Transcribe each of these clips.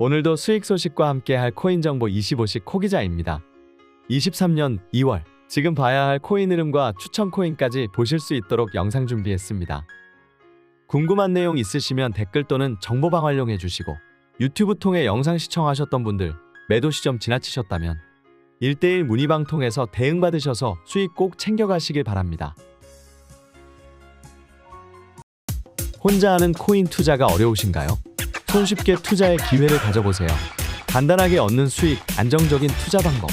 오늘도 수익 소식과 함께할 코인 정보 25식 코기자입니다. 23년 2월 지금 봐야 할 코인 흐름과 추천 코인까지 보실 수 있도록 영상 준비했습니다. 궁금한 내용 있으시면 댓글 또는 정보방 활용해 주시고 유튜브 통해 영상 시청하셨던 분들 매도 시점 지나치셨다면 1대1 문의방 통해서 대응 받으셔서 수익 꼭 챙겨가시길 바랍니다. 혼자 하는 코인 투자가 어려우신가요? 손쉽게 투자의 기회를 가져보세요. 간단하게 얻는 수익, 안정적인 투자 방법.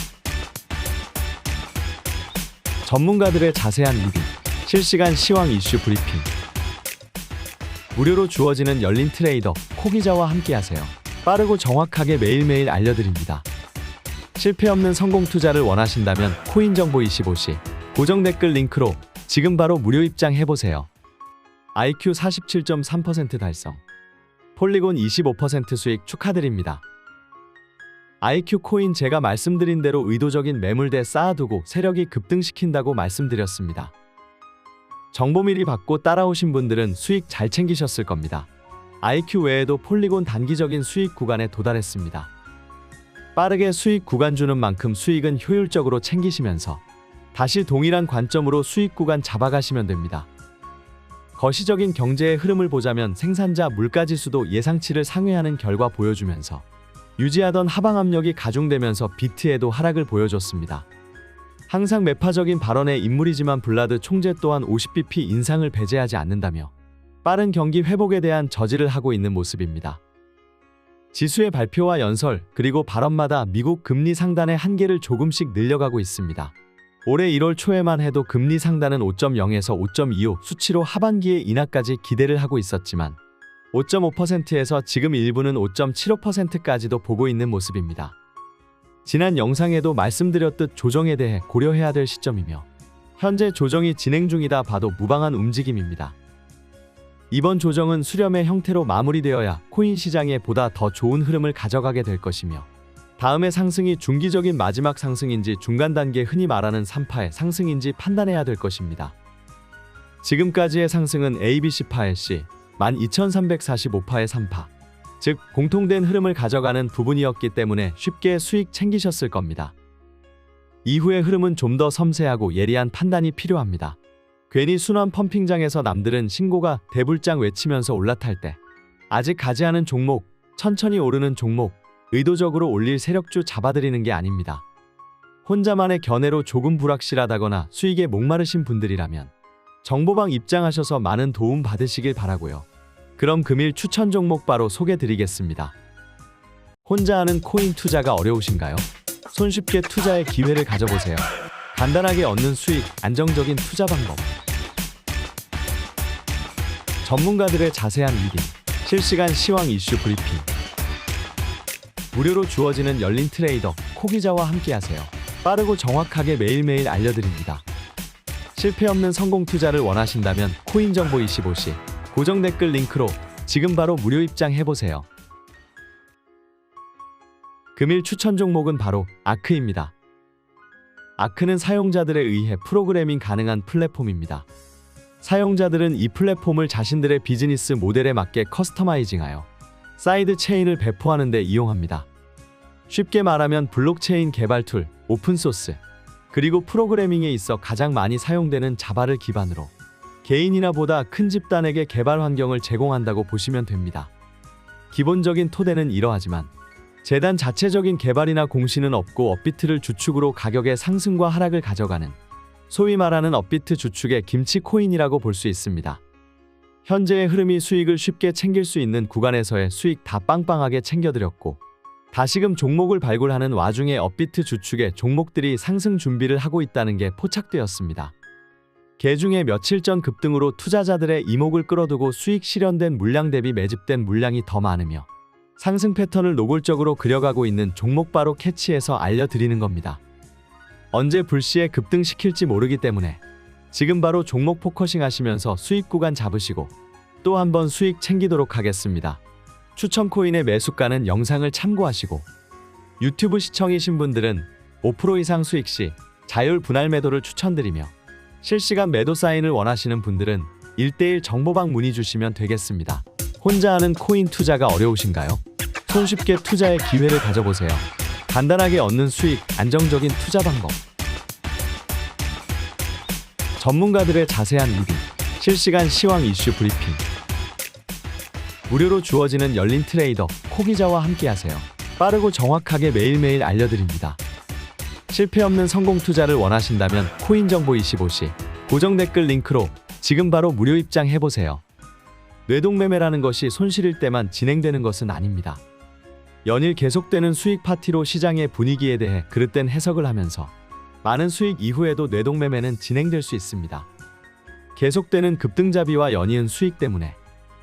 전문가들의 자세한 리뷰, 실시간 시황 이슈 브리핑. 무료로 주어지는 열린 트레이더 코기자와 함께하세요. 빠르고 정확하게 매일매일 알려드립니다. 실패 없는 성공 투자를 원하신다면 코인 정보 25시 고정 댓글 링크로 지금 바로 무료 입장해 보세요. IQ 47.3% 달성. 폴리곤 25% 수익 축하드립니다. IQ 코인 제가 말씀드린 대로 의도적인 매물대 쌓아두고 세력이 급등시킨다고 말씀드렸습니다. 정보 미리 받고 따라오신 분들은 수익 잘 챙기셨을 겁니다. IQ 외에도 폴리곤 단기적인 수익 구간에 도달했습니다. 빠르게 수익 구간 주는 만큼 수익은 효율적으로 챙기시면서 다시 동일한 관점으로 수익 구간 잡아가시면 됩니다. 거시적인 경제의 흐름을 보자면 생산자 물가지수도 예상치를 상회하는 결과 보여주면서 유지하던 하방 압력이 가중되면서 비트에도 하락을 보여줬습니다. 항상 매파적인 발언의 인물이지만 블라드 총재 또한 50bp 인상을 배제하지 않는다며 빠른 경기 회복에 대한 저지를 하고 있는 모습입니다. 지수의 발표와 연설 그리고 발언마다 미국 금리 상단의 한계를 조금씩 늘려가고 있습니다. 올해 1월 초에만 해도 금리 상단은 5.0에서 5.25 수치로 하반기에 인하까지 기대를 하고 있었지만 5.5%에서 지금 일부는 5.75%까지도 보고 있는 모습입니다. 지난 영상에도 말씀드렸듯 조정에 대해 고려해야 될 시점이며 현재 조정이 진행 중이다 봐도 무방한 움직임입니다. 이번 조정은 수렴의 형태로 마무리되어야 코인 시장에 보다 더 좋은 흐름을 가져가게 될 것이며 다음의 상승이 중기적인 마지막 상승인지 중간 단계 흔히 말하는 3파의 상승인지 판단해야 될 것입니다. 지금까지의 상승은 ABC 파의 C 12,345파의 3파, 즉 공통된 흐름을 가져가는 부분이었기 때문에 쉽게 수익 챙기셨을 겁니다. 이후의 흐름은 좀 더 섬세하고 예리한 판단이 필요합니다. 괜히 순환 펌핑장에서 남들은 신고가 대불장 외치면서 올라탈 때 아직 가지 않은 종목, 천천히 오르는 종목, 의도적으로 올릴 세력주 잡아들이는 게 아닙니다. 혼자만의 견해로 조금 불확실하다거나 수익에 목마르신 분들이라면 정보방 입장하셔서 많은 도움 받으시길 바라고요. 그럼 금일 추천 종목 바로 소개 드리겠습니다. 혼자 하는 코인 투자가 어려우신가요? 손쉽게 투자의 기회를 가져보세요. 간단하게 얻는 수익, 안정적인 투자 방법. 전문가들의 자세한 리딩, 실시간 시황 이슈 브리핑. 무료로 주어지는 열린 트레이더 코기자와 함께하세요. 빠르고 정확하게 매일매일 알려드립니다. 실패 없는 성공 투자를 원하신다면 코인 정보 25시 고정 댓글 링크로 지금 바로 무료 입장해 보세요. 금일 추천 종목은 바로 아크입니다. 아크는 사용자들에 의해 프로그래밍 가능한 플랫폼입니다. 사용자들은 이 플랫폼을 자신들의 비즈니스 모델에 맞게 커스터마이징하여 사이드 체인을 배포하는 데 이용합니다. 쉽게 말하면 블록체인 개발 툴, 오픈소스, 그리고 프로그래밍에 있어 가장 많이 사용되는 자바를 기반으로 개인이나 보다 큰 집단에게 개발 환경을 제공한다고 보시면 됩니다. 기본적인 토대는 이러하지만 재단 자체적인 개발이나 공시는 없고 업비트를 주축으로 가격의 상승과 하락을 가져가는 소위 말하는 업비트 주축의 김치 코인이라고 볼 수 있습니다. 현재의 흐름이 수익을 쉽게 챙길 수 있는 구간에서의 수익 다 빵빵하게 챙겨드렸고 다시금 종목을 발굴하는 와중에 업비트 주축의 종목들이 상승 준비를 하고 있다는 게 포착되었습니다. 개중에 며칠 전 급등으로 투자자들의 이목을 끌어두고 수익 실현된 물량 대비 매집된 물량이 더 많으며 상승 패턴을 노골적으로 그려가고 있는 종목 바로 캐치해서 알려드리는 겁니다. 언제 불시에 급등시킬지 모르기 때문에 지금 바로 종목 포커싱 하시면서 수익 구간 잡으시고 또 한번 수익 챙기도록 하겠습니다. 추천 코인의 매수가는 영상을 참고하시고 유튜브 시청이신 분들은 5% 이상 수익 시 자율 분할 매도를 추천드리며 실시간 매도 사인을 원하시는 분들은 1대1 정보방 문의 주시면 되겠습니다. 혼자 하는 코인 투자가 어려우신가요? 손쉽게 투자의 기회를 가져보세요. 간단하게 얻는 수익, 안정적인 투자 방법. 전문가들의 자세한 리뷰, 실시간 시황 이슈 브리핑. 무료로 주어지는 열린 트레이더 코 기자와 함께하세요. 빠르고 정확하게 매일매일 알려드립니다. 실패 없는 성공 투자를 원하신다면 코인 정보 25시 고정 댓글 링크로 지금 바로 무료 입장 해 보세요. 뇌동매매라는 것이 손실일 때만 진행되는 것은 아닙니다. 연일 계속되는 수익 파티로 시장의 분위기에 대해 그릇된 해석을 하면서 많은 수익 이후에도 뇌동매매는 진행될 수 있습니다. 계속되는 급등잡이와 연이은 수익 때문에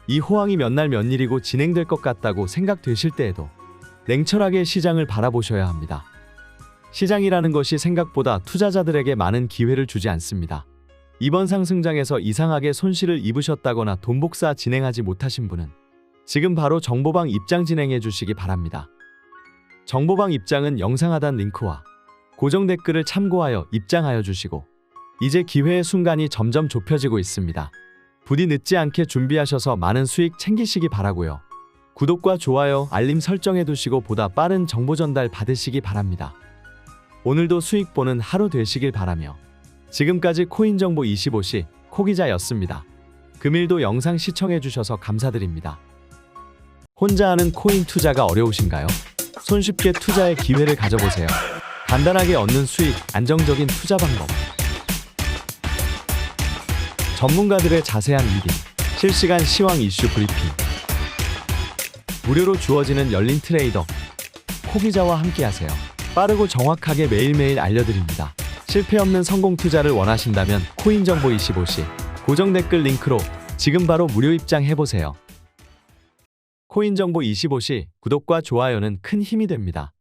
이 호황이 몇 날 몇 일이고 진행될 것 같다고 생각되실 때에도 냉철하게 시장을 바라보셔야 합니다. 시장이라는 것이 생각보다 투자자들에게 많은 기회를 주지 않습니다. 이번 상승장에서 이상하게 손실을 입으셨다거나 돈 복사 진행하지 못하신 분은 지금 바로 정보방 입장 진행해 주시기 바랍니다. 정보방 입장은 영상 하단 링크와 고정 댓글을 참고하여 입장하여 주시고 이제 기회의 순간이 점점 좁혀지고 있습니다. 부디 늦지 않게 준비하셔서 많은 수익 챙기시기 바라고요. 구독과 좋아요, 알림 설정해 두시고 보다 빠른 정보 전달 받으시기 바랍니다. 오늘도 수익 보는 하루 되시길 바라며 지금까지 코인 정보 25시 코기자였습니다. 금일도 영상 시청해 주셔서 감사드립니다. 혼자 하는 코인 투자가 어려우신가요? 손쉽게 투자의 기회를 가져보세요. 간단하게 얻는 수익, 안정적인 투자 방법. 전문가들의 자세한 리딩, 실시간 시황 이슈 브리핑. 무료로 주어지는 열린 트레이더 코기자와 함께하세요. 빠르고 정확하게 매일매일 알려드립니다. 실패 없는 성공 투자를 원하신다면 코인 정보 25시 고정 댓글 링크로 지금 바로 무료 입장해 보세요. 코인 정보 25시 구독과 좋아요는 큰 힘이 됩니다.